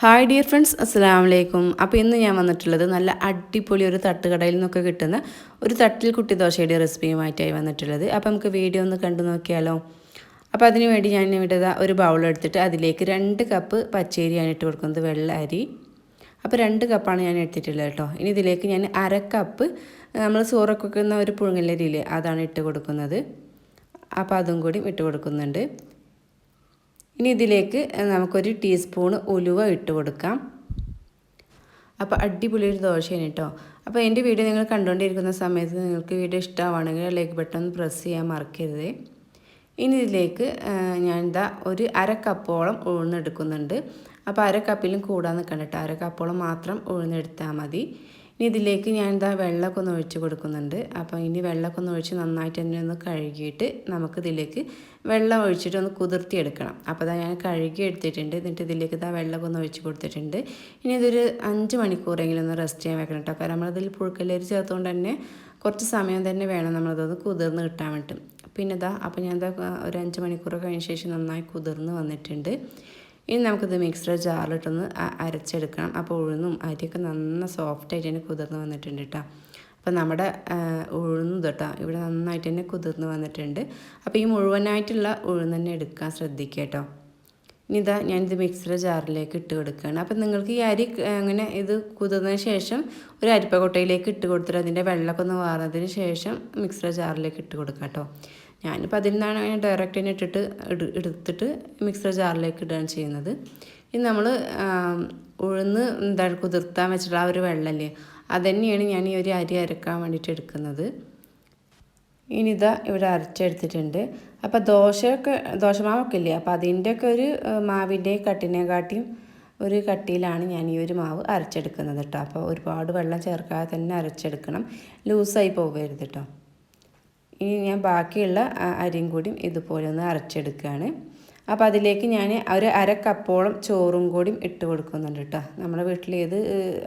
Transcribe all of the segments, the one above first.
Hi dear friends അസ്സാം വലൈക്കും അപ്പോൾ ഇന്ന് ഞാൻ വന്നിട്ടുള്ളത് നല്ല അടിപൊളി ഒരു തട്ടുകടയിൽ നിന്നൊക്കെ കിട്ടുന്ന ഒരു തട്ടിൽ കുട്ടി ദോശയുടെ റെസിപ്പിയുമായിട്ടായി വന്നിട്ടുള്ളത്. അപ്പോൾ നമുക്ക് വീഡിയോ ഒന്ന് കണ്ടു നോക്കിയാലോ? അപ്പോൾ അതിന് വേണ്ടി ഞാൻ ഇവിടെ ഒരു ബൗൾ എടുത്തിട്ട് അതിലേക്ക് രണ്ട് കപ്പ് പച്ചരിയാണ് ഇട്ട് കൊടുക്കുന്നത് വെള്ള അരി. അപ്പോൾ രണ്ട് കപ്പാണ് ഞാൻ എടുത്തിട്ടുള്ളത് കേട്ടോ. ഇനി ഇതിലേക്ക് ഞാൻ അര കപ്പ് നമ്മൾ സോറൊക്കെ വെക്കുന്ന ഒരു പുഴുങ്ങലരിയില്ലേ അതാണ് ഇട്ട് കൊടുക്കുന്നത്. അപ്പോൾ അതും കൂടി ഇട്ട് കൊടുക്കുന്നുണ്ട്. ഇനി ഇതിലേക്ക് നമുക്കൊരു ടീസ്പൂണ് ഉലുവ ഇട്ട് കൊടുക്കാം. അപ്പോൾ അടിപൊളി ഒരു ദോശയാണ് കേട്ടോ അപ്പോൾ എന്റെ വീഡിയോ നിങ്ങൾ കണ്ടുകൊണ്ടിരിക്കുന്ന സമയത്ത് നിങ്ങൾക്ക് വീഡിയോ ഇഷ്ടമാണെങ്കിൽ ലൈക്ക് ബട്ടൺ പ്രസ് ചെയ്യാൻ മറക്കരുത്. ഇനി ഇതിലേക്ക് ഞാൻ എന്താ ഒരു അര കപ്പോളം ഉഴുന്നെടുക്കുന്നുണ്ട് അപ്പോൾ അര കപ്പിലും കൂടാൻ നിൽക്കണ്ട കേട്ടോ അര കപ്പോളം മാത്രം ഉഴുന്നെടുത്താൽ മതി. ഇനി ഇതിലേക്ക് ഞാൻ എന്താ വെള്ളമൊക്കെ ഒന്ന് ഒഴിച്ച് കൊടുക്കുന്നുണ്ട്. അപ്പോൾ ഇനി വെള്ളമൊക്കെ ഒന്ന് ഒഴിച്ച് നന്നായിട്ട് തന്നെ ഒന്ന് കഴുകിയിട്ട് നമുക്ക് ഇതിലേക്ക് വെള്ളം ഒഴിച്ചിട്ട് ഒന്ന് കുതിർത്തിയെടുക്കണം അപ്പോൾ അതാ ഞാൻ കഴുകി എടുത്തിട്ടുണ്ട്. എന്നിട്ട് ഇതിലേക്ക് ഇതാ വെള്ളമൊക്കെ ഒന്ന് ഒഴിച്ച് കൊടുത്തിട്ടുണ്ട്. ഇനി ഇതൊരു അഞ്ച് മണിക്കൂറെങ്കിലും ഒന്ന് റെസ്റ്റ് ചെയ്യാൻ വെക്കണം കേട്ടോ. കാരണം നമ്മളതിൽ പുഴുക്കല്ലേരി ചേർത്തുകൊണ്ട് തന്നെ കുറച്ച് സമയം തന്നെ വേണം നമ്മളതൊന്ന് കുതിർന്ന് കിട്ടാൻ വേണ്ടി പിന്നെ ഇതാ അപ്പോൾ ഞാൻ ഒരു അഞ്ച് മണിക്കൂർ കഴിഞ്ഞ ശേഷം നന്നായി കുതിർന്ന് വന്നിട്ടുണ്ട്. ഇനി നമുക്കിത് മിക്സർ ജാറിലിട്ടൊന്ന് അരച്ചെടുക്കണം. അപ്പോൾ ഉഴുന്നും അരിയൊക്കെ നന്ന സോഫ്റ്റായിട്ട് തന്നെ കുതിർന്ന് വന്നിട്ടുണ്ട് കേട്ടോ അപ്പോൾ നമ്മുടെ ഉഴുന്നും തൊട്ടാ. ഇവിടെ നന്നായിട്ട് തന്നെ കുതിർന്ന് വന്നിട്ടുണ്ട്. അപ്പോൾ ഈ മുഴുവനായിട്ടുള്ള ഉഴുന്ന് തന്നെ എടുക്കാൻ ശ്രദ്ധിക്കുക കേട്ടോ ഇനി ഇതാ ഞാനിത് മിക്സർ ജാറിലേക്ക് ഇട്ട് കൊടുക്കുകയാണ്. അപ്പം നിങ്ങൾക്ക് ഈ അരി അങ്ങനെ ഇത് കുതിർന്നതിന് ശേഷം ഒരു അരിപ്പക്കൊട്ടയിലേക്ക് ഇട്ട് കൊടുത്തിട്ട് അതിന്റെ വെള്ളമൊക്കെ ഒന്ന് വാർന്നതിന് ശേഷം മിക്സർ ജാറിലേക്ക് ഇട്ട് കൊടുക്കാം കേട്ടോ ഞാനിപ്പോൾ അതിൽ നിന്നാണ് ഞാൻ ഡയറക്റ്റ് തന്നെ ഇട്ടിട്ട് എടുത്തിട്ട് മിക്സർ ജാറിലേക്ക് ഇടുകയാണ് ചെയ്യുന്നത്. ഇനി നമ്മൾ ഉഴുന്ന് എന്താണ് കുതിർത്താൻ വെച്ചിട്ടുള്ള ആ ഒരു വെള്ളമല്ലേ അതുതന്നെയാണ് ഞാൻ ഈ ഒരു അരി അരക്കാൻ വേണ്ടിയിട്ട് എടുക്കുന്നത്. ഇനി ഇതാ ഇവിടെ അരച്ചെടുത്തിട്ടുണ്ട്. അപ്പോൾ ദോശയൊക്കെ ദോശമാവൊക്കെ ഇല്ലേ അപ്പോൾ അതിന്റെയൊക്കെ ഒരു മാവിന്റെ കട്ടിനെ കാട്ടിയും ഒരു കട്ടിയിലാണ് ഞാൻ ഈ ഒരു മാവ് അരച്ചെടുക്കുന്നത് കേട്ടോ. അപ്പോൾ ഒരുപാട് വെള്ളം ചേർക്കാതെ തന്നെ അരച്ചെടുക്കണം. ലൂസായി പോകരുത് കേട്ടോ. ഇനി ഞാൻ ബാക്കിയുള്ള അരിയും കൂടിയും ഇതുപോലെ ഒന്ന് അരച്ചെടുക്കുകയാണ്. അപ്പോൾ അതിലേക്ക് ഞാൻ ഒരു അര കപ്പോളം ചോറും കൂടിയും ഇട്ട് കൊടുക്കുന്നുണ്ട് കേട്ടോ നമ്മുടെ വീട്ടിൽ ഏത്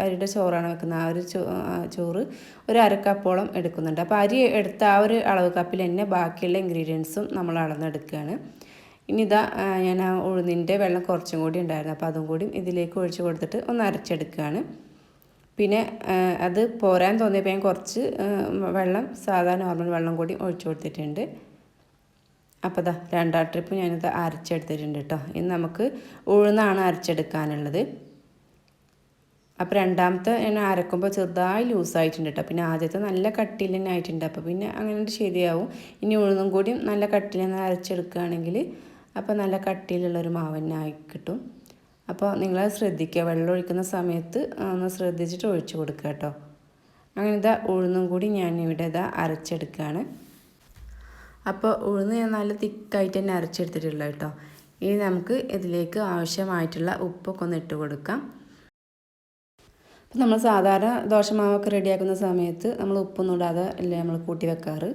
അരിയുടെ ചോറാണ് വെക്കുന്നത്? ആ ഒരു ചോറ് ഒരു അര കപ്പോളം എടുക്കുന്നുണ്ട്. അപ്പോൾ അരി എടുത്ത ആ ഒരു അളവ് കപ്പിൽ തന്നെ ബാക്കിയുള്ള ഇൻഗ്രീഡിയൻസും നമ്മൾ അളന്നെടുക്കുകയാണ്. ഇനി ഇതാ ഞാൻ ആ ഉഴുന്നിന്റെ വെള്ളം കുറച്ചും കൂടി ഉണ്ടായിരുന്നു. അപ്പോൾ അതും കൂടി ഇതിലേക്ക് ഒഴിച്ച് കൊടുത്തിട്ട് ഒന്ന് അരച്ചെടുക്കുകയാണ്. പിന്നെ അത് പോരാൻ തോന്നിയപ്പോൾ ഞാൻ കുറച്ച് വെള്ളം സാധാ നോർമൽ വെള്ളം കൂടി ഒഴിച്ചു കൊടുത്തിട്ടുണ്ട്. അപ്പോൾ ദാ രണ്ടാം ട്രിപ്പ് ഞാനിത് അരച്ചെടുത്തിട്ടുണ്ട് കേട്ടോ ഇനി നമുക്ക് ഉഴുന്നാണ് അരച്ചെടുക്കാനുള്ളത്. അപ്പോൾ രണ്ടാമത്തെ ഞാൻ അരക്കുമ്പോൾ ചെറുതായി ലൂസായിട്ടുണ്ട് കേട്ടോ പിന്നെ ആദ്യത്തെ നല്ല കട്ടിയിൽ തന്നെ ആയിട്ടുണ്ട്. അപ്പോൾ പിന്നെ അങ്ങനെ ശരിയാവും. ഇനി ഉഴുന്നും കൂടിയും നല്ല കട്ടിയിൽ നിന്ന് അരച്ചെടുക്കുകയാണെങ്കിൽ അപ്പോൾ നല്ല കട്ടിയിലുള്ളൊരു മാവന്നെ ആയി കിട്ടും. അപ്പോൾ നിങ്ങൾ ശ്രദ്ധിക്കുക. വെള്ളം ഒഴിക്കുന്ന സമയത്ത് ഒന്ന് ശ്രദ്ധിച്ചിട്ട് ഒഴിച്ചു കൊടുക്കുക കേട്ടോ. അങ്ങനെ ഇതാ ഉഴുന്നും കൂടി ഞാൻ ഇവിടെ ഇതാ അരച്ചെടുക്കുകയാണ്. അപ്പോൾ ഉഴുന്ന് ഞാൻ നല്ല തിക്കായിട്ട് തന്നെ അരച്ചെടുത്തിട്ടുള്ള കേട്ടോ. ഇനി നമുക്ക് ഇതിലേക്ക് ആവശ്യമായിട്ടുള്ള ഉപ്പൊക്കെ ഒന്ന് ഇട്ട് കൊടുക്കാം. അപ്പം നമ്മൾ സാധാരണ ദോശമാവൊക്കെ റെഡിയാക്കുന്ന സമയത്ത് നമ്മൾ ഉപ്പൊന്നും ഇടാതെ അല്ലേ നമ്മൾ കൂട്ടി വെക്കാറ്?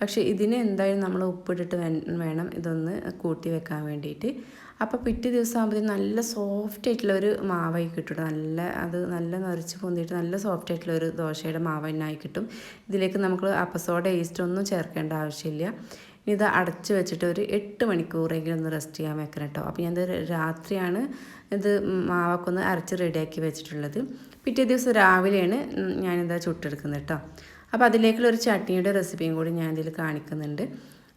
പക്ഷേ ഇതിന് എന്തായാലും നമ്മൾ ഉപ്പിട്ടിട്ട് വേണം ഇതൊന്ന് കൂട്ടി വെക്കാൻ വേണ്ടിയിട്ട്. അപ്പോൾ പിറ്റേ ദിവസം ആകുമ്പോഴത്തേക്കും നല്ല സോഫ്റ്റ് ആയിട്ടുള്ള ഒരു മാവായി കിട്ടും നല്ല അത് നല്ല നിറച്ച് പൊന്തിയിട്ട് നല്ല സോഫ്റ്റ് ആയിട്ടുള്ള ഒരു ദോശയുടെ മാവ് തന്നെ ആയി കിട്ടും. ഇതിലേക്ക് നമുക്ക് അപ്പസോഡ ഈസ്റ്റ് ഒന്നും ചേർക്കേണ്ട ആവശ്യമില്ല. ഇനി ഇത് അടച്ചു വെച്ചിട്ട് ഒരു എട്ട് മണിക്കൂറെങ്കിലും ഒന്ന് റെസ്റ്റ് ചെയ്യാൻ വെക്കണം കേട്ടോ അപ്പോൾ ഞാനത് രാത്രിയാണ് ഇത് മാവൊക്കെ ഒന്ന് അരച്ച് റെഡിയാക്കി വെച്ചിട്ടുള്ളത്. പിറ്റേ ദിവസം രാവിലെയാണ് ഞാനിത് ചുട്ടെടുക്കുന്നത് കേട്ടോ അപ്പോൾ അതിലേക്കുള്ള ഒരു ചട്നിയുടെ റെസിപ്പിയും കൂടി ഞാൻ ഇതിൽ കാണിക്കുന്നുണ്ട്.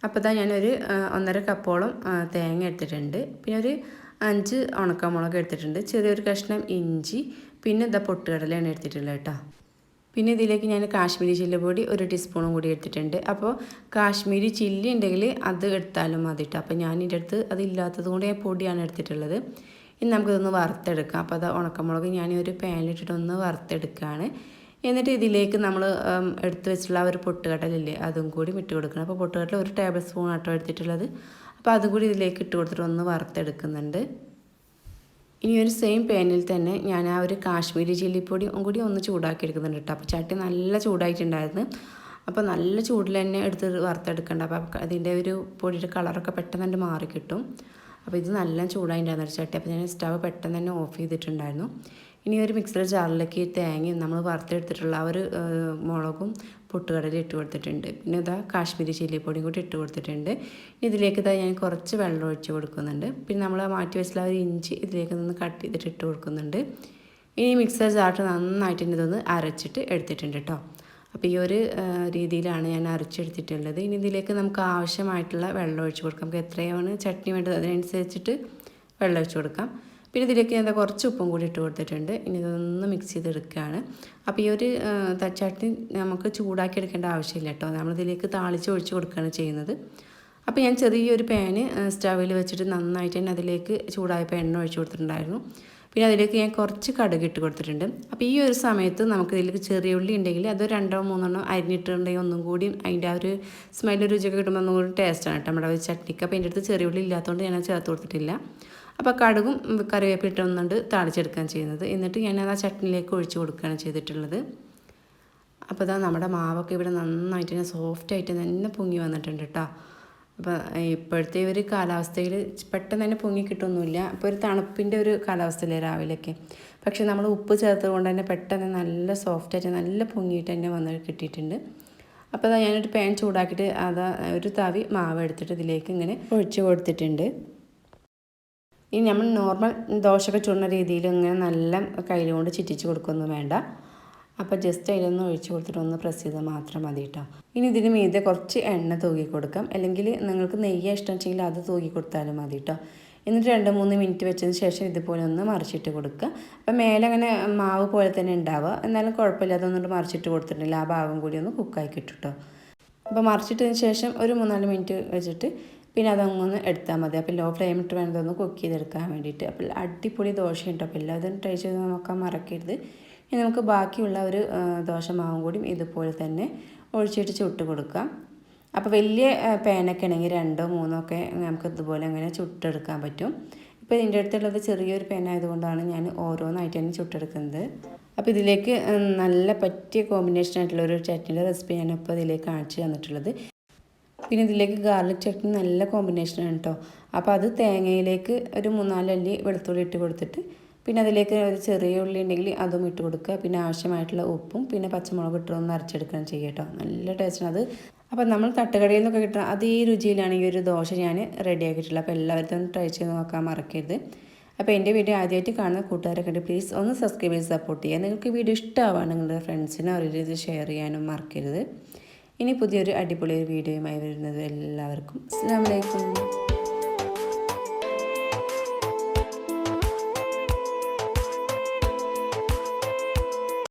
അപ്പോൾ ഇതാ ഞാനൊരു ഒന്നര കപ്പോളം തേങ്ങ എടുത്തിട്ടുണ്ട്. പിന്നെ ഒരു അഞ്ച് ഉണക്കമുളക് എടുത്തിട്ടുണ്ട്. ചെറിയൊരു കഷ്ണം ഇഞ്ചി പിന്നെ ഇതാ പൊട്ടുകടലയാണ് എടുത്തിട്ടുള്ളത് കേട്ടോ. പിന്നെ ഇതിലേക്ക് ഞാൻ കാശ്മീരി ചില്ലി പൊടി ഒരു ടീസ്പൂണും കൂടി എടുത്തിട്ടുണ്ട്. അപ്പോൾ കാശ്മീരി ചില്ലി ഉണ്ടെങ്കിൽ അത് എടുത്താലും മതി കേട്ടോ. അപ്പോൾ ഞാൻ ഇതിന്റെ അടുത്ത് അതില്ലാത്തത് കൊണ്ട് ഞാൻ പൊടിയാണ് എടുത്തിട്ടുള്ളത്. ഇനി നമുക്കിതൊന്ന് വറുത്തെടുക്കാം. അപ്പോൾ അത് ഉണക്കമുളക് ഞാൻ ഒരു പാനിലിട്ടിട്ട് ഒന്ന് വറുത്തെടുക്കുകയാണ്. എന്നിട്ട് ഇതിലേക്ക് നമ്മൾ എടുത്ത് വെച്ചിട്ടുള്ള ആ ഒരു പൊട്ടുകടലില്ലേ അതും കൂടി ഇട്ട് കൊടുക്കണം. അപ്പോൾ പൊട്ടുകടല ഒരു ടേബിൾ സ്പൂൺ ആട്ടോ എടുത്തിട്ടുള്ളത്. അപ്പോൾ അതും കൂടി ഇതിലേക്ക് ഇട്ട് കൊടുത്തിട്ട് ഒന്ന് വറുത്തെടുക്കുന്നുണ്ട്. ഇനി ഒരു സെയിം പാനിൽ തന്നെ ഞാൻ ആ ഒരു കാശ്മീരി ചില്ലിപ്പൊടി കൂടി ഒന്ന് ചൂടാക്കി എടുക്കുന്നുണ്ട് കേട്ടോ അപ്പോൾ ചട്ടി നല്ല ചൂടായിട്ടുണ്ടായിരുന്നു. അപ്പോൾ നല്ല ചൂടിൽ തന്നെ എടുത്ത് വറുത്തെടുക്കണ്ട. അപ്പോൾ അതിന്റെ ഒരു പൊടിയുടെ കളറൊക്കെ പെട്ടെന്ന് തന്നെ മാറി കിട്ടും അപ്പോൾ ഇത് നല്ല ചൂടായിട്ടുണ്ടായിരുന്നു ചട്ടി. അപ്പോൾ ഞാൻ സ്റ്റവ് പെട്ടെന്ന് തന്നെ ഓഫ് ചെയ്തിട്ടുണ്ടായിരുന്നു. ഇനി ഒരു മിക്സർ ജാറിലേക്ക് തേങ്ങയും നമ്മൾ വറുത്തെടുത്തിട്ടുള്ള ആ ഒരു മുളകും പൊട്ടുകടല ഇട്ട് കൊടുത്തിട്ടുണ്ട്. പിന്നെ ഇതാ കാശ്മീരി ചില്ലി പൊടിയും കൂടി ഇട്ട് കൊടുത്തിട്ടുണ്ട്. ഇതിലേക്ക് ഇതാ ഞാൻ കുറച്ച് വെള്ളം ഒഴിച്ച് കൊടുക്കുന്നുണ്ട്. പിന്നെ നമ്മൾ മാറ്റി വെച്ചിട്ടുള്ള ഒരു ഇഞ്ചി ഇതിലേക്ക് നിന്ന് കട്ട് ചെയ്തിട്ട് ഇട്ട് കൊടുക്കുന്നുണ്ട്. ഇനി മിക്സർ ജാറിട്ട് നന്നായിട്ട് ഇതൊന്ന് അരച്ചിട്ട് എടുത്തിട്ടുണ്ട് കേട്ടോ. അപ്പോൾ ഈ ഒരു രീതിയിലാണ് ഞാൻ അരച്ചെടുത്തിട്ടുള്ളത്. ഇനി ഇതിലേക്ക് നമുക്ക് ആവശ്യമായിട്ടുള്ള വെള്ളം ഒഴിച്ച് കൊടുക്കാം. നമുക്ക് എത്രയാണ് ചട്നി വേണ്ടത് അതിനനുസരിച്ചിട്ട് വെള്ളം ഒഴിച്ച് കൊടുക്കാം. പിന്നെ ഇതിലേക്ക് ഞാൻ കുറച്ച് ഉപ്പും കൂടി ഇട്ട് കൊടുത്തിട്ടുണ്ട്. ഇനി ഇതൊന്ന് മിക്സ് ചെയ്തെടുക്കുകയാണ്. അപ്പോൾ ഈ ഒരു ചട്നി നമുക്ക് ചൂടാക്കി എടുക്കേണ്ട ആവശ്യമില്ല കേട്ടോ. നമ്മളിതിലേക്ക് താളിച്ച് ഒഴിച്ച് കൊടുക്കുകയാണ് ചെയ്യുന്നത്. അപ്പോൾ ഞാൻ ചെറിയൊരു പാന് സ്റ്റവിൽ വെച്ചിട്ട് നന്നായിട്ട് തന്നെ അതിലേക്ക് ചൂടായപ്പോൾ എണ്ണ ഒഴിച്ച് കൊടുത്തിട്ടുണ്ടായിരുന്നു. പിന്നെ അതിലേക്ക് ഞാൻ കുറച്ച് കടുക് ഇട്ട് കൊടുത്തിട്ടുണ്ട്. അപ്പോൾ ഈ ഒരു സമയത്ത് നമുക്ക് ഇതിലേക്ക് ചെറിയ ഉള്ളി ഉണ്ടെങ്കിൽ അത് രണ്ടോ മൂന്നെണ്ണോ അരിഞ്ഞിട്ടുണ്ടെങ്കിൽ ഒന്നും കൂടി അതിന്റെ ആ ഒരു സ്മെല്ല് രുചിയൊക്കെ കിട്ടുമ്പോൾ ഒന്നും കൂടി ടേസ്റ്റാണ് കേട്ടോ. നമ്മുടെ ചട്നിക്ക്. അപ്പോൾ എന്റെ അടുത്ത് ചെറിയ ഉള്ളി ഇല്ലാത്തതുകൊണ്ട് ഞാൻ ചേർത്ത് കൊടുത്തിട്ടില്ല. അപ്പോൾ കടുകും കറിവേപ്പില ഇട്ടൊന്നുണ്ട് താളിച്ചെടുക്കാൻ ചെയ്യുന്നത്. എന്നിട്ട് ഞാൻ അത് ആ ചട്നിയിലേക്ക് ഒഴിച്ചു കൊടുക്കുകയാണ് ചെയ്തിട്ടുള്ളത്. അപ്പോൾ ഇതാ നമ്മുടെ മാവൊക്കെ ഇവിടെ നന്നായിട്ട് തന്നെ സോഫ്റ്റായിട്ട് തന്നെ പൊങ്ങി വന്നിട്ടുണ്ട് കേട്ടോ. അപ്പോൾ ഇപ്പോഴത്തെ ഒരു കാലാവസ്ഥയിൽ പെട്ടെന്ന് തന്നെ പൊങ്ങി കിട്ടൊന്നുമില്ല അപ്പോൾ ഒരു തണുപ്പിന്റെ ഒരു കാലാവസ്ഥയിലെ രാവിലെയൊക്കെ. പക്ഷേ നമ്മൾ ഉപ്പ് ചേർത്തത് കൊണ്ട് തന്നെ പെട്ടെന്ന് നല്ല സോഫ്റ്റായിട്ട് നല്ല പൊങ്ങിയിട്ട് തന്നെ വന്ന് കിട്ടിയിട്ടുണ്ട്. അപ്പോൾ അതാ ഞാനൊരു പാൻ ചൂടാക്കിയിട്ട് അതാ ഒരു തവി മാവ് എടുത്തിട്ട് ഇതിലേക്ക് ഇങ്ങനെ ഒഴിച്ച് കൊടുത്തിട്ടുണ്ട്. ഇനി നമ്മൾ നോർമൽ ദോശയൊക്കെ ചുടുന്ന രീതിയിൽ ഇങ്ങനെ നല്ല കയ്യിൽ കൊണ്ട് ചിറ്റിച്ച് കൊടുക്കൊന്നും വേണ്ട. അപ്പോൾ ജസ്റ്റ് അതിലൊന്ന് ഒഴിച്ച് കൊടുത്തിട്ട് ഒന്ന് പ്രസ് ചെയ്താൽ മാത്രം മതി കേട്ടോ ഇനി ഇതിന് മീതെ കുറച്ച് എണ്ണ തൂക്കി കൊടുക്കാം. അല്ലെങ്കിൽ നിങ്ങൾക്ക് നെയ്യ ഇഷ്ടം വെച്ചെങ്കിൽ അത് തൂക്കി കൊടുത്താലും മതി കേട്ടോ എന്നിട്ട് രണ്ട് മൂന്ന് മിനിറ്റ് വെച്ചതിന് ശേഷം ഇതുപോലെ ഒന്ന് മറിച്ചിട്ട് കൊടുക്കുക. അപ്പം മേലെ അങ്ങനെ മാവ് പോലെ തന്നെ ഉണ്ടാവുക. എന്നാലും കുഴപ്പമില്ല അതൊന്നുകൊണ്ട് മറിച്ചിട്ട് കൊടുത്തിട്ടില്ല ആ ഭാഗം കൂടി ഒന്ന് കുക്കായി കിട്ടും കേട്ടോ അപ്പോൾ മറിച്ചിട്ടതിന് ശേഷം ഒരു മൂന്നാൽ മിനിറ്റ് വെച്ചിട്ട് പിന്നെ അതങ്ങൊന്ന് എടുത്താൽ മതി. അപ്പോൾ ലോ ഫ്ലെയിം ഇട്ട് വേണ്ടതൊന്ന് കുക്ക് ചെയ്തെടുക്കാൻ വേണ്ടിയിട്ട്. അപ്പോൾ അടിപൊളി ദോശയുണ്ട് അപ്പോൾ എല്ലാവരും ട്രൈ ചെയ്ത് നോക്കാൻ മറക്കരുത്. ഇനി നമുക്ക് ബാക്കിയുള്ള ഒരു ദോശമാവും ദോശ മാവും കൂടി ഇതുപോലെ തന്നെ ഒഴിച്ചിട്ട് ചുട്ട് കൊടുക്കാം. അപ്പോൾ വലിയ പാനൊക്കെ ആണെങ്കിൽ രണ്ടോ മൂന്നോ ഒക്കെ നമുക്ക് ഇതുപോലെ അങ്ങനെ ചുട്ടെടുക്കാൻ പറ്റും. ഇപ്പോൾ ഇതിന്റെ അടുത്തുള്ളത് ചെറിയൊരു പാൻ ആയതുകൊണ്ടാണ് ഞാൻ ഓരോന്നായിട്ട് തന്നെ ചുട്ടെടുക്കുന്നത്. അപ്പോൾ ഇതിലേക്ക് നല്ല പറ്റിയ കോമ്പിനേഷൻ ആയിട്ടുള്ള ഒരു ചട്നിയുടെ റെസിപ്പി ഞാൻ ഇപ്പോൾ ഇതിലേക്ക് കാണിച്ചു തന്നിട്ടുള്ളത്. പിന്നെ ഇതിലേക്ക് ഗാർലിക് ചട്നി നല്ല കോമ്പിനേഷനാണ് കേട്ടോ. അപ്പോൾ അത് തേങ്ങയിലേക്ക് ഒരു മൂന്നാലല്ലി വെളുത്തുള്ളി ഇട്ട് കൊടുത്തിട്ട് പിന്നെ അതിലേക്ക് ഒരു ചെറിയ ഉള്ളി ഉണ്ടെങ്കിൽ അതും ഇട്ട് കൊടുക്കുക. പിന്നെ ആവശ്യമായിട്ടുള്ള ഉപ്പും പിന്നെ പച്ചമുളക് ഇട്ടൊന്ന് അരച്ചെടുക്കണം ചെയ്യട്ടോ. നല്ല ടേസ്റ്റാണ് അത്. അപ്പം നമ്മൾ തട്ടുകടയിൽ നിന്നൊക്കെ കിട്ടുന്ന അതേ ഈ ഒരു ദോശ ഞാൻ റെഡി ആക്കിയിട്ടുള്ളത്. അപ്പോൾ എല്ലാവരും ട്രൈ ചെയ്ത് നോക്കാൻ മറക്കരുത്. അപ്പോൾ എന്റെ വീഡിയോ ആദ്യമായിട്ട് കാണുന്ന കൂട്ടുകാരൊക്കെ ഉണ്ട് പ്ലീസ് ഒന്ന് സബ്സ്ക്രൈബ് ചെയ്ത് സപ്പോർട്ട് ചെയ്യുക. നിങ്ങൾക്ക് വീഡിയോ ഇഷ്ടമാവാണ് നിങ്ങളുടെ ഫ്രണ്ട്സിനും അവരുടെ ഇത് ഷെയർ ചെയ്യാനും മറക്കരുത്. ഇനി പുതിയൊരു അടിപൊളി വീഡിയോയുമായി വരുന്നത് എല്ലാവർക്കും. അസ്സാം വലൈക്കും